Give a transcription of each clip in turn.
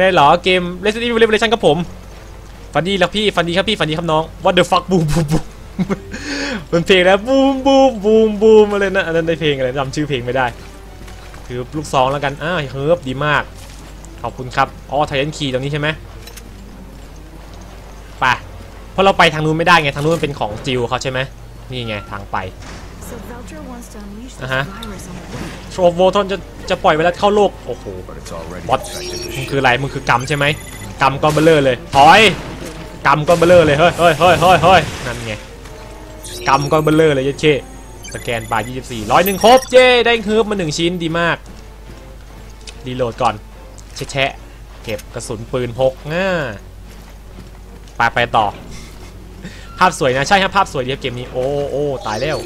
มไม่ได้เหรอเกม Resident Evil Revelation กับผม ฟันดีแล้วพี่ฟันดีครับพี่ฟันดีครับน้อง What the fuck บูมบูมบูมมันเพลงแล้วบูมบูมบูมบูมอะไรนะอันนั้นในเพลงอะไรจำชื่อเพลงไม่ได้ถือลูกซองแล้วกันอ่าเฮิร์บดีมาก ขอบคุณครับอ๋อไทยันคีตรงนี้ใช่ไหมไปเพราะเราไปทางนู้นไม่ได้ไงทางนู้นมันเป็นของจิวเขาใช่ไหมนี่ไงทางไป So Veltro wants to unleash this Uh-huh. virus on the world. โทรโวทอนจะจะปล่อยไวรัสเข้าโลก โอ้โห But it's already What? infected the มึง ship. คืออะไรมึงคือกรรมใช่ไหมกรรมก้อนเบลเลอร์เลยถอยกรรมก้อนเบลเลอร์เลยเฮ้ยเฮ้ยเฮ้ยเฮ้ยเฮ้ยนั่นไงกรรมก้อนเบลเลอร์เลยเยัดเช่สแกนปลาย24ร้อยหนึ่งครบเจ้ได้เฮิร์บมาหนึ่งชิ้นดีมากรีโหลดก่อนแชะแชะเก็บกระสุนปืนพกง่าไปไปต่อ ภาพสวยนะ ใช่ครับภาพสวยดีครับเกมนี้ โอ้โอ้ตายแล้ว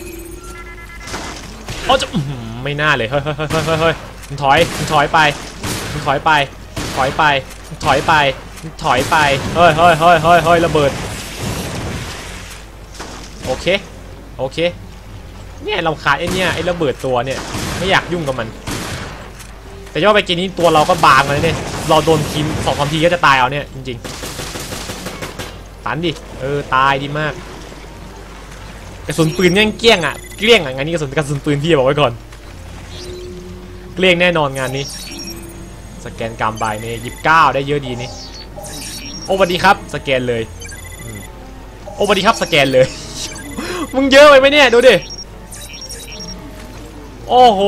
โอ้จะไม่น่าเลย เฮ้ยเฮ้ยเฮ้ยเฮ้ยเฮ้ยเฮ้ยมึงถอยมึงถอยไปมึงถอยไป ถอยไป ถอยไป ถอยไป เฮ้ยเฮ้ยเฮ้ยเฮ้ยเฮ้ยระเบิด โอเค โอเค เนี่ยเราขาดไอ้เนี่ยไอ้ระเบิดตัวเนี่ย ไม่อยากยุ่งกับมัน แต่ย่อไปกินนี้ตัวเราก็บางเลยเนี่ย เราโดนทีมสองสามทีก็จะตายเอาเนี่ยจริงๆ ตันดิ เออ ตายดีมาก กระสุนปืนแย่งเกลี้ยงอะเกลี้ยงอะงานนี้กระสุนกระสุนปืนพี่บอกไว้ก่อน เกลี้ยงแน่นอนงานนี้ สแกนกรรมบายเนี่ยยิบเก้าได้เยอะดีนี่โอ้สวัสดีครับสแกนเลยอโอ้สวัสดีครับสแกนเลย มึงเยอะไปไหมเนี่ยดูดิโอ้โห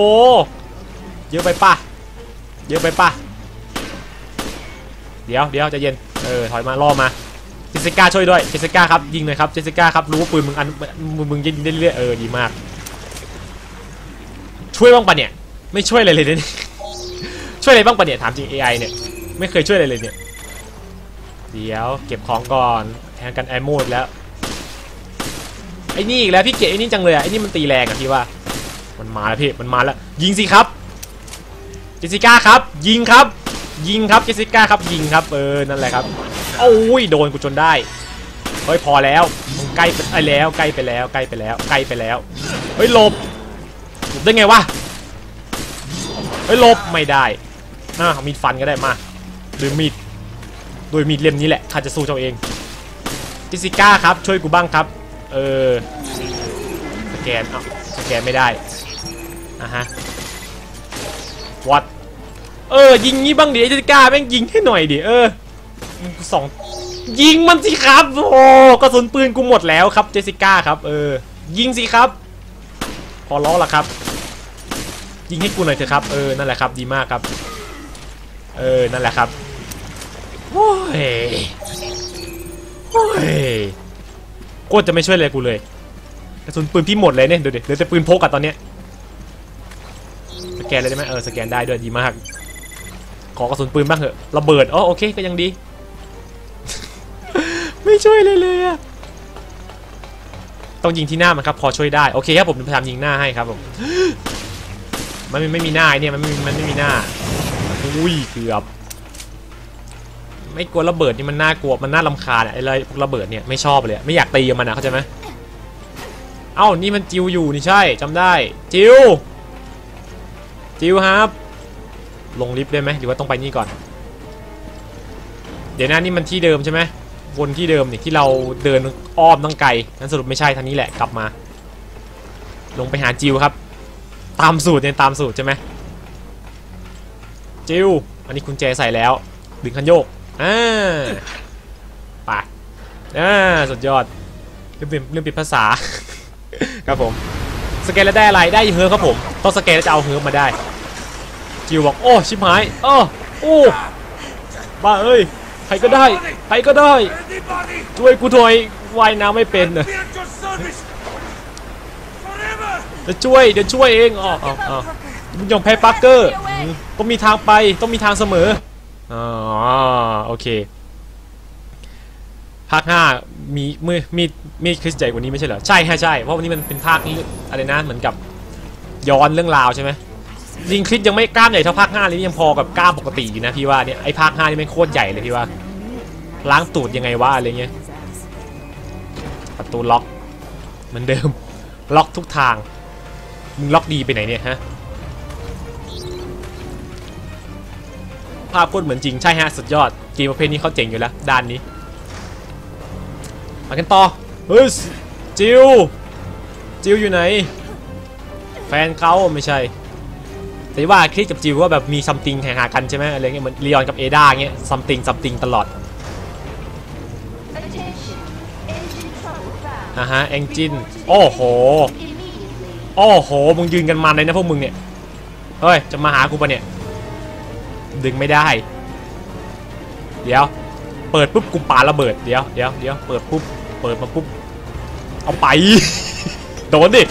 เยอะไปป่ะ เยอะไปป่ะ เดี๋ยวเดี๋ยวจะเย็น เออ ถอยมาล่อมา สสิก้าช่วยด้วยเจสสิก้าครับยิงหน่อยครับเจสสิก้าครับรู้ว่าปืนมึงอันมึงยิงได้เรื่อยๆเออดีมาก ช่วยบ้างปะเนี่ย ไม่ช่วยอะไรเลยเนี่ยช่วยอะไรบ้างปะเนี่ยถามจริง AI เนี่ยไม่เคยช่วยอะไรเลยเนี่ยเดี๋ยวเก็บของก่อนแทนกันแอมโมดแล้วไอ้นี่อีกแล้วพี่เกดไอ้นี่จังเลยอะไอ้นี่มันตีแรงอะพี่ว่า มันมาแล้วพี่มันมาแล้วยิงสิครับเจสสิก้าครับ ยิงครับ ยิงครับเจสสิก้าครับยิงครับเออนั่นแหละครับ โอ้ยโดนกูจนได้เฮ้ยพอแล้วมึงใกล้ไปแล้วใกล้ไปแล้วใกล้ไปแล้วใกล้ไปแล้วเฮ้ยหลบหลบได้ไงวะเฮ้ยหลบไม่ได้น่ามีดฟันก็ได้มาด้วยมีดโดยมีดเล่มนี้แหละข้าจะสู้เจ้าเองจสสิก้าครับช่วยกูบ้างครับเออสแกนเอ้าสแกนไม่ได้อะฮะวัดเออยิงงี้บ้างดิจสสิก้าแม่งยิงให้หน่อยดิเออ สองยิงมันสิครับ โอ้กระสุนปืนกูหมดแล้วครับเจสิก้าครับ เออ ยิงสิครับ พอล้อละครับ ยิงให้กูหน่อยเถอะครับ เออ นั่นแหละครับ ดีมากครับ เออ นั่นแหละครับโอ้ยโอ้ยโคตรจะไม่ช่วยเลยกูเลย กระสุนปืนพี่หมดเลยเนี่ย ดูดิเหลือแต่ปืนพกอะตอนเนี้ย สแกนเลยได้ไหมเออ สแกนได้ด้วยดีมาก ขอกระสุนปืนบ้างเถอะ ระเบิด อ๋อ โอเค ก็ยังดี ไม่ช่วยเลยเลยอะต้องยิงที่หน้ามันครับพอช่วยได้โอเคครับผมพยายามยิงหน้าให้ครับผมมันไม่มีหน้าเนี่ยมันไม่มีมันไม่มีหน้าอุ้ยเกือบไม่กลัวระเบิดนี่มันน่ากลัวมันน่ารำคาญอะไอ้อะไรพวกระเบิดเนี่ยไม่ชอบเลยไม่อยากตีมันอะเข้าใจไหมเอ้านี่มันจิวอยู่นี่ใช่จำได้จิวจิวครับ ลงลิฟต์ได้ไหมหรือว่าต้องไปนี่ก่อน เดี๋ยวนะนี่มันที่เดิมใช่ไหม วนที่เดิมนี่ที่เราเดินอ้อมตั้งไกลนั้นสรุปไม่ใช่ทางนี้แหละกลับมา ลงไปหาจิวครับ ตามสูตรเนี่ยตามสูตรใช่ไหมจิวอันนี้คุณแจใส่แล้ว ดึงคันโยกอ่าไปอ่าสุดยอดเรื่องเปลี่ยนเรื่องเปลี่ยนภาษา ครับผมสแกนแล้วได้อะไรได้เฮิร์ฟครับผมต้องสแกนแล้วจะเอาเฮิร์ฟมาได้จิวบอกโอ้ชิบหายเออโอ้บ้าเอ้ย ใครก็ได้ ใครก็ได้ Anybody! ช่วยกูหน่อยว่ายน้ำไม่เป็นน่ะ Be at your service! Forever! จะช่วยเดี๋ยวช่วยเองอ๋ออ๋ออ๋อมึงยอมแพ้ปักเกอร์อืมต้องมีทางไปต้องมีทางเสมออ๋อโอเคภาคห้ามีมือมีมีคริสใหญ่กว่านี้ไม่ใช่เหรอใช่ใช่ใช่เพราะวันนี้มันเป็นภาคนี้อะไรนะเหมือนกับย้อนเรื่องราวใช่ไหม จริงคริสยังไม่กล้ามใหญ่เท่าภาคห้าเลยนี่ยังพอกับกล้ามปกติอยู่นะพี่ว่าเนี่ยไอภาคห้านี่ไม่โคตรใหญ่เลยพี่ว่า ล้างตูดยังไงวะอะไรเงี้ยประตูล็อกเหมือนเดิมล็อกทุกทางมึงล็อกดีไปไหนเนี่ยฮะภภาพโคตรเหมือนจริงใช่ฮะสุดยอดเกมประเภทนี้เขาเจ๋งอยู่แล้วด้านนี้มากันต่อเฮ้ยจิวจิวอยู่ไหน แฟนเขาไม่ใช่ แต่ว่าคลิกกับจิวก็แบบมีซัมติงหากันใช่ไหมอะไรเงี้ยเหมือนลีออนกับเอดาเงี้ยซัมติงซัมติงตลอด Attention. Engine trouble found. อะฮะเอนจินโอ้โห Immediately. โอ้โหมึงยืนกันมันเลยนะพวกมึงเนี่ยเฮ้ยจะมาหากูปะเนี่ยดึงไม่ได้ เดี๋ยว เปิดปุ๊บกูปาระเบิดเดี๋ยวเดี๋ยวเดี๋ยวเปิดปุ๊บเปิดมาปุ๊บเอาไป โดนดิ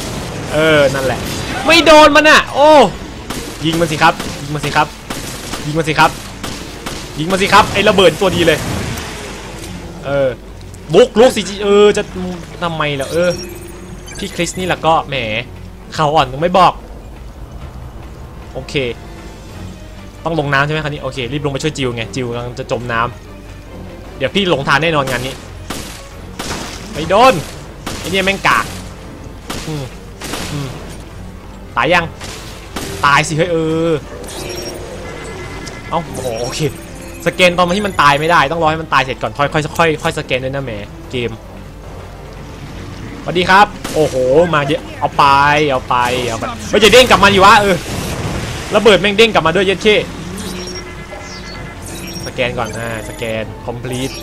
เออนั่นแหละ ไม่โดนมันอะ โอ้ ยิงมันสิครับ ยิงมันสิครับ ยิงมันสิครับ ยิงมันสิครับไอ้ระเบิดตัวดีเลย เออบุกลุกสิเออจะทำไมล่ะเออพี่คริสนี่แหละก็แหมเขาอ่อนต้องไม่บอก โอเค ต้องลงน้ำใช่ไหมคราวนี้โอเครีบลงไปช่วยจิวไงจิวกำลังจะจมน้ำเดี๋ยวพี่หลงทางแน่นอนงานนี้ไปโดนไอ้เนี่ยแม่งกากอืมอืมตายยัง ตายสิเฮ้ยเออ เอ้าโอเค สแกนตอนที่มันตายไม่ได้ ต้องรอให้มันตายเสร็จก่อนค่อยค่อยค่อยค่อยสแกนด้วยนะแหมเกมสวัสดีครับ โอ้โห มาเยอะเอาไป เอาไป เอาไปเฮ้ยจะเด้งกลับมาดิวะเออ ระเบิดแม่งเด้งกลับมาด้วยเย็ดเช่สแกนก่อนอ่าสแกน complete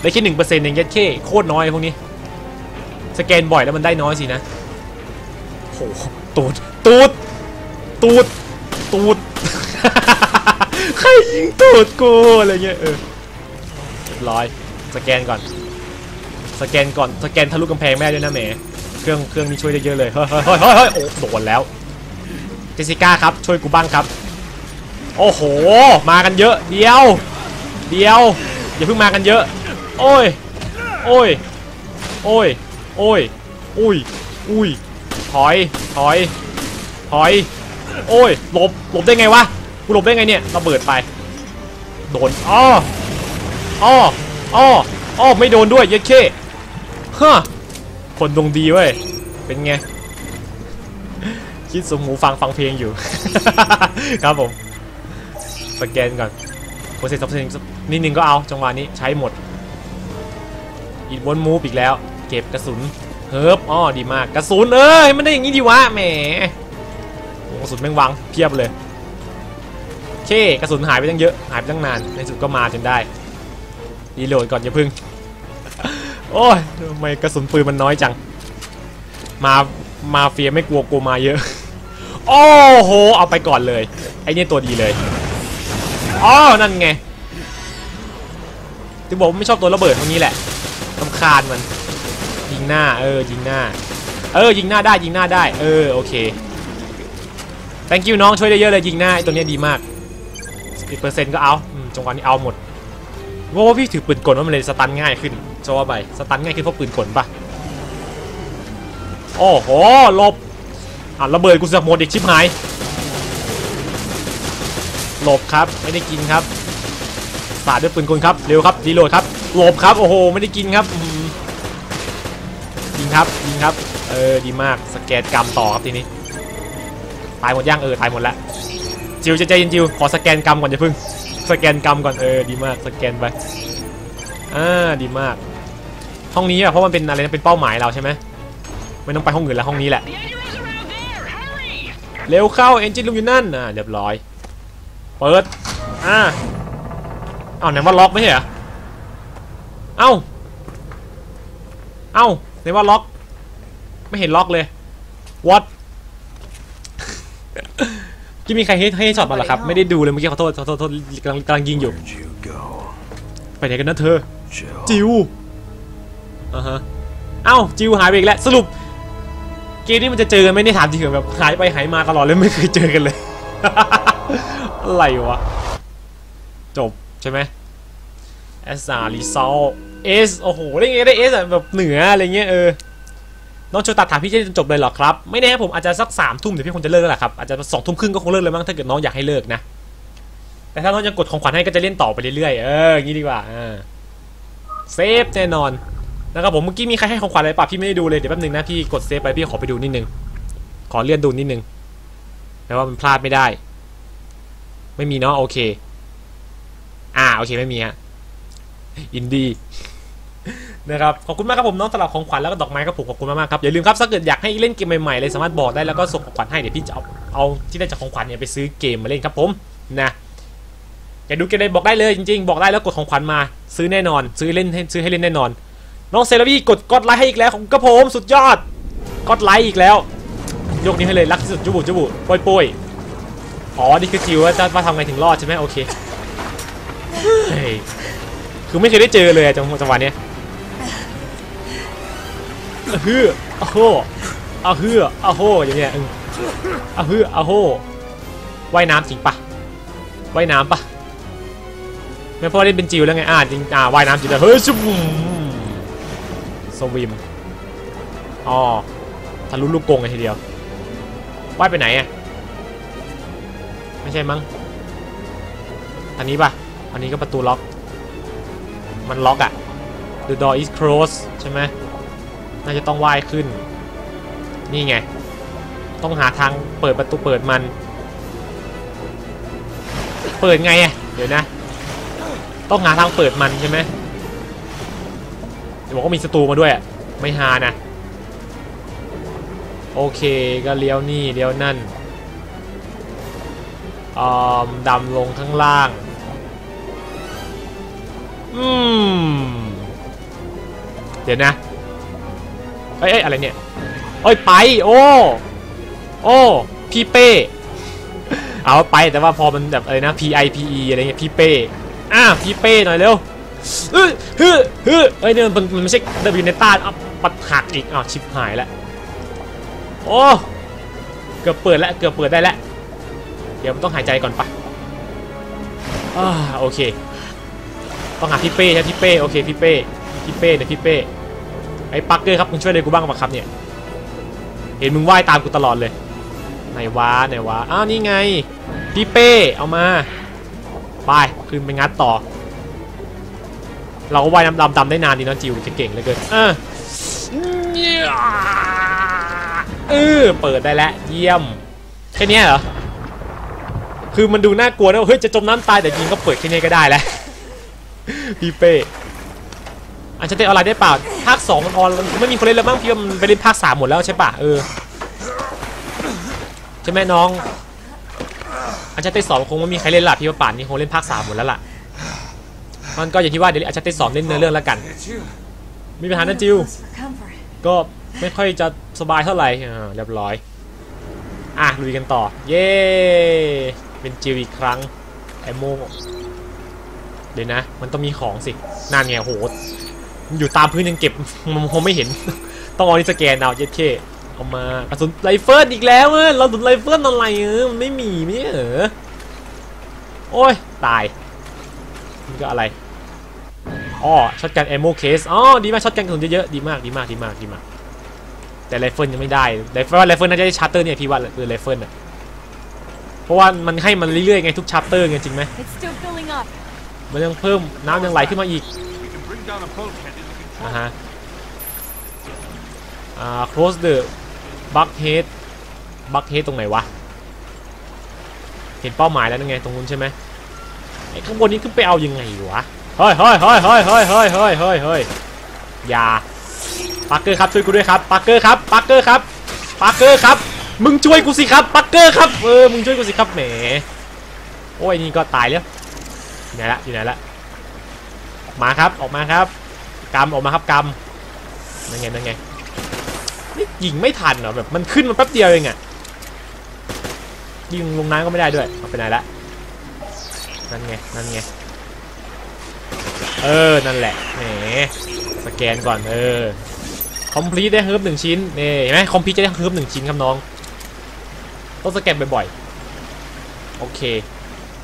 ได้แค่หนึ่งเปอร์เซ็นต์เองเย็ดเช่โคตรน้อยพวกนี้ สแกนบ่อยแล้วมันได้น้อยสินะโหตูด ตูด ตูด ตูด ใครยิงตูดกูอะไรเงี้ยเออเรียบร้อย สแกนก่อน สแกนก่อน สแกนทะลุกำแพงแม่ด้วยนะแหมเครื่อง เครื่องนี้ช่วยได้เยอะเลย เฮ้ยเฮ้ยเฮ้ยเฮ้ยโอ้โดนแล้ว เจสสิก้าครับ ช่วยกูบ้างครับ โอ้โห มากันเยอะ เดียว เดียว อย่าเพิ่งมากันเยอะ โอ้ย โอ้ย โอ้ย โอ้ย อุ้ย อุ้ย ถอย ถอย ถอย โอ้ยหลบหลบได้ไงวะกูหลบได้ไงเนี่ยระเบิดไปโดนอ้ออ้ออ้ออ้อไม่โดนด้วยเยเข้ฮะคนดวงดีเว้ยเป็นไงคิดสมหูฟังฟังเพลงอยู่ ครับผมสแกนก่อนโปรเซสซับเซนนิดนึงก็เอาจังหวะนี้ใช้หมดอีกวนมูฟอีกแล้ว เก็บกระสุนเฮิบอ้อดีมากกระสุนเอ้ยมันได้อย่างนี้ดีวะแหม กระสุนแม่งวางเพียบเลยเคกระสุนหายไปตั้งเยอะหายไปตั้งนานในสุดก็มาจนได้รีโหลดก่อนอย่าพึ่งโอ้ยทำไมกระสุนปืนมันน้อยจัง มามาเฟียไม่กลัวกลัวมาเยอะ โอ้โห เอาไปก่อนเลย ไอ้นี่ตัวดีเลยอ๋อนั่นไงถึงบอกว่าไม่ชอบตัวระเบิดตรงนี้แหละลำคาญมัน ยิงหน้า เออ ยิงหน้า เออ ยิงหน้าได้ ยิงหน้าได้ เออ โอเค thank you น้องช่วยได้เยอะเลยยิงหน้าไอ้ตัวเนี้ยดีมาก10%ก็เอาจังหวะนี้เอาหมดว่าพี่ถือปืนกลว่ามันเลยสตันง่ายขึ้นจะว่าไปสตันง่ายขึ้นเพราะปืนกลปะโอ้โหหลบอะระเบิดกูเสือกหมดอีกชิบหายหลบครับไม่ได้กินครับสาดด้วยปืนกลครับเร็วครับรีโหลดครับหลบครับโอ้โหไม่ได้กินครับยิงครับยิงครับเออดีมากสแกนกรรมต่อครับทีนี้ ตายหมดย่างเออตายหมดล้วจิวใจเย็นจิวขอสแกนกรรมก่อนอย่าเพึ่งสแกนกรรมก่อนเออดีมากสแกนไปอ่าดีมาก ห้องนี้อะเพราะมันเป็นอะไรนะเป็นเป้าหมายเราใช่ไหมไม่ต้องไปห้องอื่นแล้วห้องนี้แหละเร็วเข้าเอนจินลุงอยู่นั่นอ่าเรียบร้อยเปิดอ่าเอาไหนว่าล็อกไม่ใช่เหรอเอ้าเอ้าไหนว่าล็อก ไม่เห็นล็อกเลย what ที่มีใครให้ให้ช็อตมาเหรอครับ ไม่ได้ดูเลยเมื่อกี้ขอโทษขอโทษขอโทษกำลังกำลังยิงอยู่ Where'd you go? ไปไหนกันนะเธอ Jill. จิวอ่าฮะเอ้าจิวหายไปอีกแล้วสรุป เกมนี้มันจะเจอกันไหมเนี่ได้ถามจริงเหรอแบบหายไปหายมาตลอดเลยไม่เคยเจอกันเลย อะไรวะ จบใช่ไหม S R Result S โอ้โหได้ไงได้ S อะแบบเหนืออะไรเงี้ยเออ น้องโชตัดถามพี่เจจนจบเลยเหรอครับ ไม่แน่ผมอาจจะสักสามทุ่มเดี๋ยวพี่คงจะเลิกแล้วแหละครับ อาจจะสองทุ่มครึ่งก็คงเลิกเลยมั้งถ้าเกิดน้องอยากให้เลิกนะ แต่ถ้าน้องยังกดของขวัญให้ก็จะเล่นต่อไปเรื่อยๆ เอออย่างนี้ดีกว่าเซฟแน่นอนนะครับผมเมื่อกี้มีใครให้ของขวัญอะไรป่ะพี่ไม่ได้ดูเลยเดี๋ยวแป๊บนึงนะพี่กดเซฟไปพี่ขอไปดูนิดนึง ขอเลื่อนดูนิดนึงแปลว่ามันพลาดไม่ได้ ไม่มีเนาะโอเค อ่าโอเคไม่มีฮะอินดี้ นะครับขอบคุณมากครับผมน้องสำหรับของขวัญแล้วก็ดอกไม้ครับผมขอบคุณมากๆครับอย่าลืมครับถ้าเกิดอยากให้เล่นเกมใหม่ๆเลยสามารถบอกได้แล้วก็ส่งของขวัญให้เดี๋ยวพี่จะเอาเอาที่ได้จากของขวัญเนี่ยไปซื้อเกมมาเล่นครับผมนะอยากดูเกมใดบอกได้เลยจริงๆ บอกได้แล้วกดของขวัญมาซื้อแน่นอน ซื้อเล่นให้ซื้อให้เล่นแน่นอนน้องเซราวีกดกดไลค์ให้อีกแล้วของกระผมสุดยอดกดไลค์อีกแล้ว ยกนี้ให้เลยรักที่สุดจุบุจุบุป้ยป้ยอ๋อนี่คือคิวว่าจะว่าทำไงถึงรอดใช่ไหมโอเคคือไม่เคยได้เจอเลยจังจังหวะเนี้ย อะฮืออะโหอะฮืออะโหอย่างเงี้ยอืมอะฮืออะโหว่ายน้ำจริงปะว่ายน้ำปะไม่พอเล่นเป็นจิวแล้วไงอ่าจริงอ่าว่ายน้ำจริงแล้วเฮ้ยชุบสวิมอ๋อทะลุลูกกงเลยทีเดียวว่ายไปไหนอะไม่ใช่มั้งอันนี้ปะอันนี้ก็ประตูล็อก มันล็อกอะ The door is closed ใช่ไหม น่าจะต้องว่ายขึ้น นี่ไง ต้องหาทางเปิดประตูเปิดมัน เปิดไงอะเดี๋ยวนะ ต้องหาทางเปิดมันใช่ไหมเดี๋ยวบอกว่ามีศัตรูมาด้วยอะไม่หานะ โอเคก็เลี้ยวนี่เลี้ยวนั่นอืมดำลงข้างล่าง อืม เดี๋ยวนะ เอ้ยอ้อะไรเนี่ยเอ้ยไปโอ้โอ้พี่เป้เอาไปแต่ว่าพอมันแบบอะไรนะ P I P E อะไรเงี้ยพี่เป้อะพี่เป้หน่อยเร็วเฮ้ยเฮ้ยเฮ้ยเอ้เนี่ยมันมันไม่ใช่เดวินเนต้าอะปัดหักอีกอ้าวชิบหายแล้วโอ้เกือบเปิดแล้วเกือบเปิดได้แล้วเดี๋ยวมันต้องหายใจก่อนปะอ่าโอเค ต้องหาพี่เป้ใช่พี่เป้โอเคพี่เป้พี่เป้เนี่ยพี่เป้ อ้ปักเกอร์ครับมึงช่วยเลยกูบ้างปะครับเนี่ยเห็นมึงว่ายตามกูตลอดเลยไหนวะไหนวะอ้าวนี่ไงพี่เป้เอามาไปคืนไปงัดต่อ เราก็ว่ายน้ำดำดำได้นานดีเนะจิวจะเก่งเลยเกินเออเออเปิดได้แล้วเยี่ยมแค่นี้เหรอคือมันดูน่ากลัวนะว่าเฮ้ยจะจมน้ำตายแต่จริงก็เปิดแค่นี้ก็ได้แล้วพี่เป้ อันจะเตะออนไลน์ได้เปล่าภาคสองมันออนไม่มีคนเล่นแล้วมั้งพี่ว่ามันไปเล่นภาคสามหมดแล้วใช่ปะเออใช่ไหมน้อง อันจะเตะสองคงไม่มีใครเล่นละพี่ว่าป่านนี้คงเล่นภาคสามหมดแล้วล่ะมันก็อย่างที่ว่าเดี๋ยวอันจะเตะสองเล่นเนื้อเรื่องแล้วกัน มีปัญหานะจิวก็ไม่ค่อยจะสบายเท่าไหร่เรียบร้อยอะลุยกันต่อ เย้เป็นจิวอีกครั้งไอโมเดี๋ยวนะ มันต้องมีของสินั่นไงโห อยู่ตามพื้นยังเก็บมันคงไม่เห็น ต้องเอานี่สแกนเอาเย็ดเคเอามากระสุนไรเฟิลอีกแล้วเออเราสุนไรเฟิลอะไรเออมันไม่มีไม่ใช่เหรอโอ้ยตายนี่ก็อะไรอ๋อช็อตกันแอมโมเคสอ๋อดีมากช็อตกันกระสุนเยอะๆดีมากดีมากดีมากดีมาก แต่ไรเฟิลยังไม่ได้ไรเฟิลไรเฟิลน่าจะได้ชาร์เตอร์เนี่ยพี่ว่าคือไรเฟิลอะเพราะว่ามันให้มันเรื่อยๆไงทุกชาร์เตอร์ไงจริงไหม It's still filling up. มันยังเพิ่มน้ำยังไหลขึ้นมาอีก นะฮะอ่า close the buckhead buckhead ตรงไหนวะ เห็นเป้าหมายแล้วนั่นไงตรงนู้นใช่ไหมไอ้ข้างบนนี้ขึ้นไปเอายังไงวะ เฮ้ยเฮ้ยเฮ้ยเฮ้ยเฮ้ยเฮ้ยเฮ้ยเฮ้ยเฮ้ยอย่าปักเกอร์ครับช่วยกูด้วยครับปักเกอร์ครับปักเกอร์ครับปักเกอร์ครับมึงช่วยกูสิครับปักเกอร์ครับเออมึงช่วยกูสิครับแหมโอ้ยนี่ก็ตายแล้วอยู่ไหนละอยู่ไหนละมาครับออกมาครับ กำออกมาครับกำนั่นไงนั่นไงนี่ยิงไม่ทันเหรอแบบมันขึ้นมาแป๊บเดียวเองอะยิงลงน้ำก็ไม่ได้ด้วยเอาไปไหนละนั่นไงนั่นไงเออนั่นแหละแหมสแกนก่อนเออคอมพลีทได้เฮิร์บหนึ่งชิ้นนี่เห็นไหมคอมพลีทจะได้เฮิร์บหนึ่งชิ้นครับน้องต้องสแกนบ่อยๆโอเค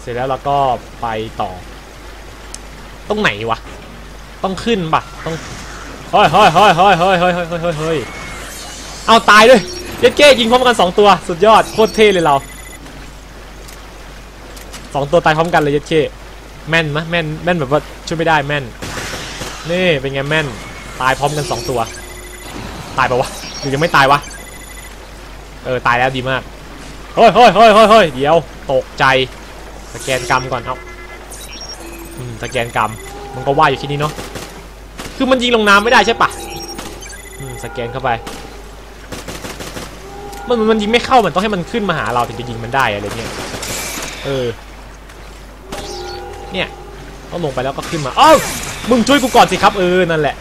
เสร็จแล้วเราก็ไปต่อ ตรงไหนวะ ต้องขึ้นปะต้องเฮ้ยเฮ้ยเฮ้ยเฮ้ยเฮ้ยเฮ้ยเฮ้ยเฮ้ยเฮ้ยเอาตายด้วยเย็ดเก้ยิงพร้อมกันสองตัวสุดยอดโคตรเท่เลยเราสองตัวตายพร้อมกันเลยเย็ดเก้แม่นมะแม่นแม่นแบบว่าช่วยไม่ได้แม่นนี่เป็นไงแม่นตายพร้อมกันสองตัว ตายปะวะหรือยังไม่ตายวะเออตายแล้วดีมากเฮ้ยเฮ้ยเฮ้ยเฮ้ยเฮ้ยเดี๋ยวตกใจสแกนกรรมก่อนเอาอืมสแกนกรรม มันก็ว่ายอยู่ที่นี่เนาะคือมันยิงลงน้ำไม่ได้ใช่ปะสแกนเข้าไป มันมันยิงไม่เข้ามันต้องให้มันขึ้นมาหาเราถึงจะยิงมันได้อะไรเงี้ยเออเนี่ยต้องลงไปแล้วก็ขึ้นมาอ้าวมึงช่วยกูก่อนสิครับเออนั่นแหละ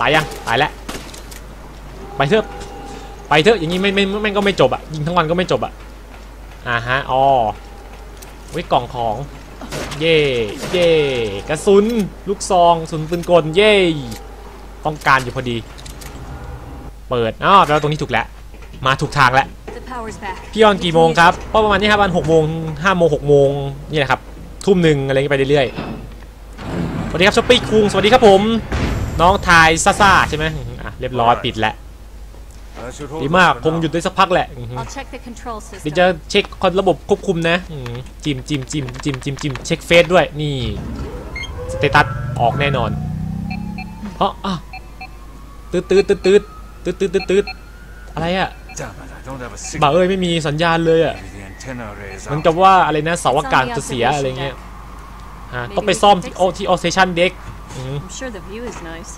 ตายยังตายแล้วไปเถอะไปเถอะอย่างงี้ไม่ไม่ไม่ก็ไม่จบอะยิงทั้งวันก็ไม่จบอะอ่าฮะอ๋อไว้กล่องของ เย่เย่กระสุนลูกซองกระสุนปืนกลเย่ต้องการอยู่พอดี เปิดอ้าวแล้วตรงนี้ถูกแล้วมาถูกทางแล้ว The power's back. พี่ออนกี่โมงครับก็ประมาณนี้ครับประมาณหกโมงห้าโมงหกโมงนี่แหละครับทุ่มหนึ่งอะไรอย่างเงี้ยไปเรื่อยๆสวัสดีครับช้อปปี้คุงสวัสดีครับผม น้องทายซ่าซ่าใช่ไหมอืมอะเรียบร้อยปิดแล้ว That should hold ดี us มาก for คง now. หยุดได้สักพักแหละอือฮึ I'll check the control เดี๋ยว system. จะเช็คระบบควบคุมนะอืมจิ้มจิ้มจิ้มจิ้มจิ้มจิ้มเช็คเฟซด้วยนี่สเตตัสออกแน่นอนเพราะอะตืดตืดตืดตืดตืดตืดตืดตืดอะไรอะ Damn it, I don't have a บ่า signal. เอ้ยไม่มีสัญญาณเลยอะ Maybe the antenna array is เหมัน out. กับว่าอะไรนะเสาอากาศจะเสียอะไรเงี้ยฮะต้องไปซ่อมที่โอที่ออสเซชันเด็ก I'm sure the view is nice.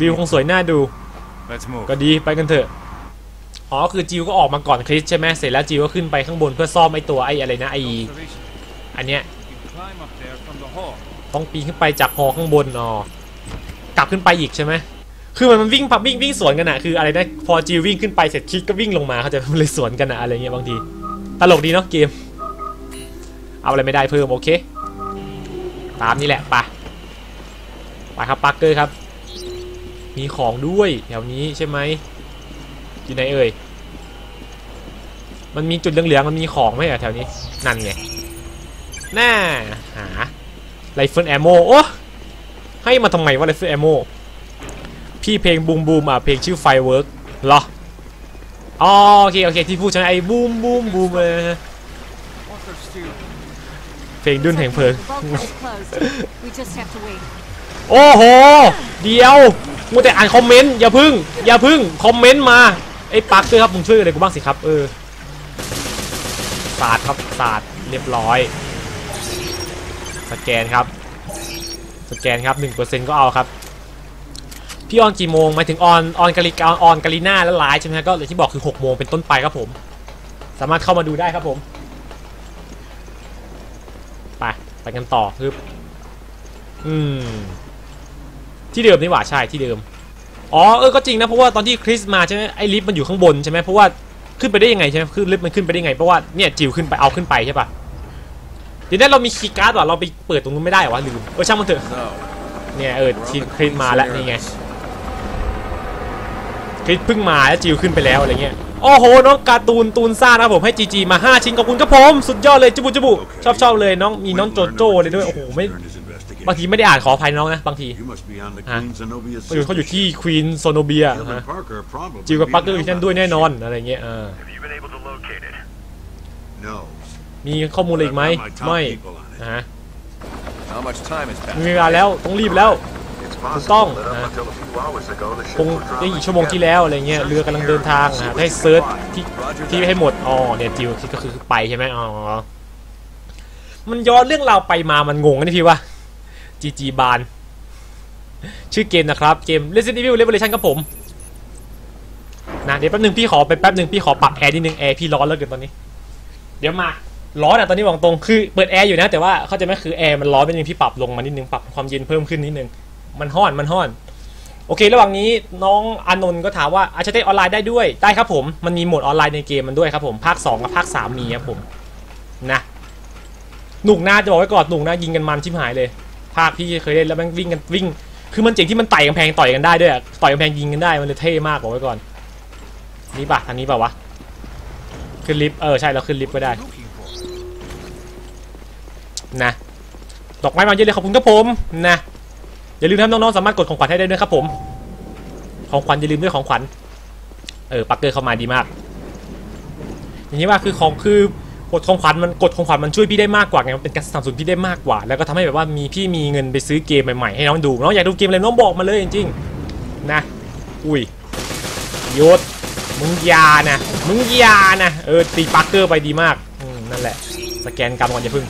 วิวคงสวยน่าดู Let's move. ก็ดีไปกันเถอะ อ๋อคือจิวก็ออกมาก่อนคริสใช่ไหมเสร็จแล้วจิวก็ขึ้นไปข้างบนเพื่อซ่อมไอตัวไออะไรนะไออันเนี้ยต้องปีนขึ้นไปจากหอข้างบนอ๋อกลับขึ้นไปอีกใช่ไหมคือมันมันวิ่งพับวิ่งวิ่งสวนกันอะคืออะไรนะพอจิววิ่งขึ้นไปเสร็จคิดก็วิ่งลงมาเขาจะมันเลยสวนกันอะอะไรเงี้ยบางทีตลกดีเนาะเกม เอาอะไรไม่ได้เพิ่มโอเค ตามนี่แหละไปไปครับปักเกอร์ครับ มีของด้วยแถวนี้ใช่ไหมอยู่ไหนเอ่ย มันมีจุดเหลืองๆมันมีของไหมอะแถวนี้ นั่นไง น่าหาไรเฟิลแอมโมโอ้ให้มาทำไมวะไรเฟิลแอมโมพี่เพลงบูมบูมอะเพลงชื่อไฟเวิร์กเหรออ๋อโอเคโอเคที่พูดใช่ไหมไอ้บูมบูมบูมเลย Water steel. เพลงดุนแห่งเพลิง The bulkhead is closed. We just have to wait. โอ้โห เดี๋ยว มัวแต่อ่านคอมเมนต์อย่าพึ่ง อย่าพึ่งคอมเมนต์มาไอ้ปักเกอร์ครับมึงช่วยอะไรกูบ้างสิครับเออศาสาดครับศาสาดเรียบร้อย สแกนครับ สแกนครับ1%ก็เอาครับพี่ออนกี่โมงหมายถึงออนออนกาลิกออนกาลิน่าและไลฟ์ใช่ไหมฮะก็เลยที่บอกคือ6โมงเป็นต้นไปครับผม สามารถเข้ามาดูได้ครับผมไปไปกันต่อคืออืม ที่เดิมนี่หว่าใช่ที่เดิมอ๋อเออก็จริงนะเพราะว่าตอนที่คริสมาใช่ไหมไอ้ลิฟต์มันอยู่ข้างบนใช่ไหมเพราะว่าขึ้นไปได้ยังไงใช่ไหมคือลิฟต์มันขึ้นไปได้ยังไงเพราะว่าเนี่ยจิวขึ้นไปเอาขึ้นไปใช่ปะเดี๋ยวนี้เรามีคีย์การ์ดว่ะเราไปเปิดตรงนู้นไม่ได้เหรอวะลืมเออช่างมันเถอะ No. เนี่ยเออ We're ที่ on the คริสมาแล้ว Queen's นี่ไง stairs. คริสเพิ่งมาแล้วจิวขึ้นไปแล้วอะไรเงี้ยโอ้โหน้องการ์ตูนตูนซ่านะครับผมให้จีจีมา 5 ชิ้นขอบคุณครับผมสุดยอดเลยจุบุจุบุชอบชอบเลยน้องมีน้องโจโจ้เลยด้วยโอ้โหไม่ บางทีไม่ได้อ่านขออภัยน้องนะ บางที You must be on the Huh? Queen Zenobia เขาอยู่เขาอยู่ที่ควีนโซโนเบีย Him ฮะ and Parker probably จิวกับ be ปักเกอร์อยู่ที่นั่นด้วยแน่นอนอะไรเงี้ยเออ Have you been able to locate it? No. มีข้อมูลอะไรอีกไหมไม่นะฮะ How much time has มีเวลาแล้วต้องรีบแล้ว It's possible Tong, that up huh? until a few hours ago the คงได้อีกชั่วโมงที่แล้วอะไรเงี้ยเรือกำลังเดินทางนะฮะให้เซิร์ชที่ที่ให้หมดอ๋อเนี่ยจิวก็คือไปใช่ไหมอ๋อมันย้อนเรื่องราวไปมามันงงนะพี่ว่า จีจีบานชื่อเกมนะครับ เกม Resident Evil Revelation ครับผมนะเดี๋ยวแป๊บนึงพี่ขอไปแป๊บนึงพี่ขอปรับแอร์นิดนึงแอร์พี่ร้อนแล้วเกินตอนนี้ เดี๋ยวมาร้อนอะตอนนี้บอกตรงคือเปิดแอร์อยู่นะแต่ว่าเข้าใจไหมคือแอร์มันร้อนนิดนึงพี่ปรับลงมานิดนึงปรับความเย็นเพิ่มขึ้นนิดนึงมันห้อนมันห้อน โอเค ระหว่างนี้น้องอานนท์ก็ถามว่าอาจจะเตออนไลน์ได้ด้วยได้ครับผมมันมีโหมดออนไลน์ในเกมมันด้วยครับผมภาค 2 กับภาค 3 มีครับผมนะหนุกหน้าจะบอกไว้ก่อนหนุกหน้ายิงกันมันชิบหายเลย ภาคพี่เคยเล่นแล้วมันวิ่งกันวิ่ง คือมันเจ๋งที่มันไต่กำแพงต่อยกันได้ด้วยต่อยกำแพงยิงกันได้มันเลยเท่มากบอกไว้ก่อนนี่ปะทางนี้ปะวะขึ้นลิฟต์เออใช่เราขึ้นลิฟต์ก็ได้นะดอกไม้มาเยอะเลยขอบคุณครับผมนะอย่าลืมนะครับน้องๆสามารถกดของขวัญให้ได้ด้วยครับผม ของขวัญอย่าลืมด้วยของขวัญเออปักเกอร์เข้ามาดีมาก อย่างนี้ว่าคือของคือ กดของขวัญมันกดของขวัญมันช่วยพี่ได้มากกว่าไงมันเป็นการสนับสนุนพี่ได้มากกว่า แล้วก็ทำให้แบบว่ามีพี่มีเงินไปซื้อเกมใหม่ๆให้น้องดูน้องอยากดูเกมอะไรน้องบอกมาเลยจริงๆนะอุ้ยยศมึงยานะมึงยานะเออตีปักเกอร์ไปดีมากนั่นแหละ สแกนกรรมก่อนอย่าพึ่ง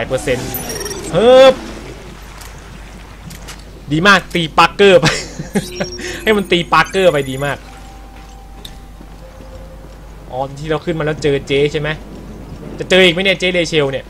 8%เเฮ้บดีมากตีปักเกอร์ไป ให้มันตีปักเกอร์ไปดีมากอ๋อที่เราขึ้นมาแล้วเจอเจใช่ไหม จะเจออีกไหมเนี่ยเจเลเชลเนี่ย